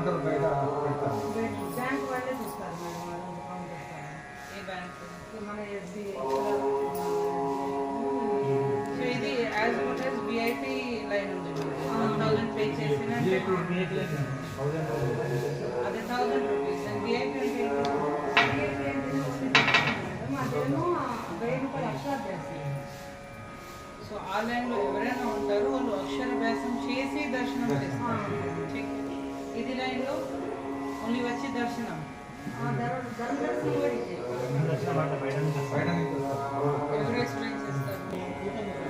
Counter బయట పెడతారు bank వాళ్ళే చూస్తారు మేడం వాళ్ళు కౌంటర్ ఏ బ్యాంక్ మన ఎస్బీ సో ఇది as good as VIP line ఉంది వన్ థౌసండ్ పే చేసిన విఐపి విఐపి థౌసండ్ అదే థౌసండ్ రూపీస్ అండ్ విఐపి అంటే అదేమో వెయ్యి రూపాయలు అక్షరాలు చేస్తారు సో ఆ లైన్లో ఎవరైనా ఉంటారో వాళ్ళు అక్షరాభ్యాసం చేసి దర్శనం చేస్తారు చెక్. ఇది లైన్లో ఓన్లీ వచ్చి దర్శనం.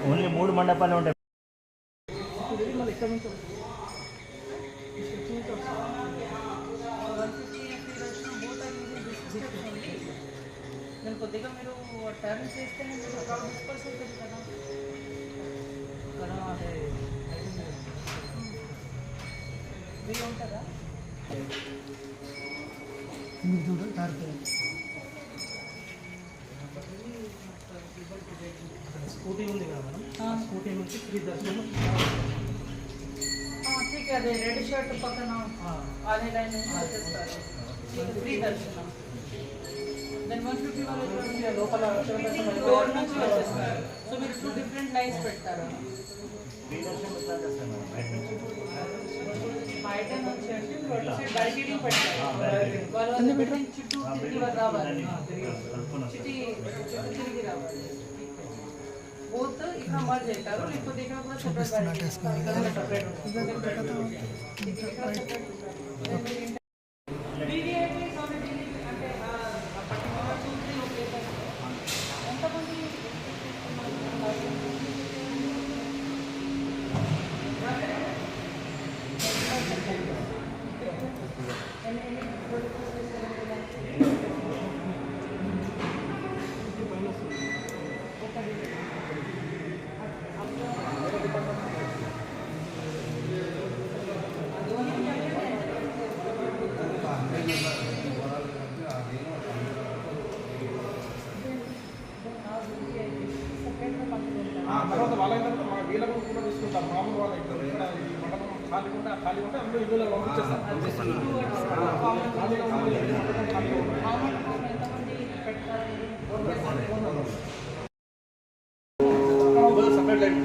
ఓన్లీ మూడు మండపాలు ఉంటాయి. వన్ ఫిఫ్టీ ఎంపీ దర్శనం both are using this system only దాని కొద్దిగా మీరు టర్న్ చేస్తేనే మీరు అక్కడ డిస్పర్స్ అవుతుంది కదా ఇక్కడ అదే వీలు ఉంటుందా స్కూటీ ఉంది కదా స్కూటీ నుంచి ఫ్రీ దర్శనం అదే రెడ్ షర్ట్ పక్కన అదే లైన్ వచ్చేస్తారు. దర్శనం. దెన్ వన్ లోపల సో మీరు టూ డిఫరెంట్ లైన్స్ పెడతారు. చుట్టూ తిరిగి రావాలి చిటి చుట్టూ తిరిగి రావాలి బోత్ ఇక్కడ మర్జ్ అవుతారు లేకపోతే ఇక్కడ కూడా సెపరేట్ సెపరేట్ తర్వాత వాళ్ళైన తర్వాత మా వీళ్ళకు కూడా తీసుకుంటాం. మామూలు వాళ్ళ ఇక్కడ ఈ మండపం ఖాళీ ఉంటే ఖాళీ ఉంటే అందులో ఇల్లు పంపించేస్తాం సపరేట్.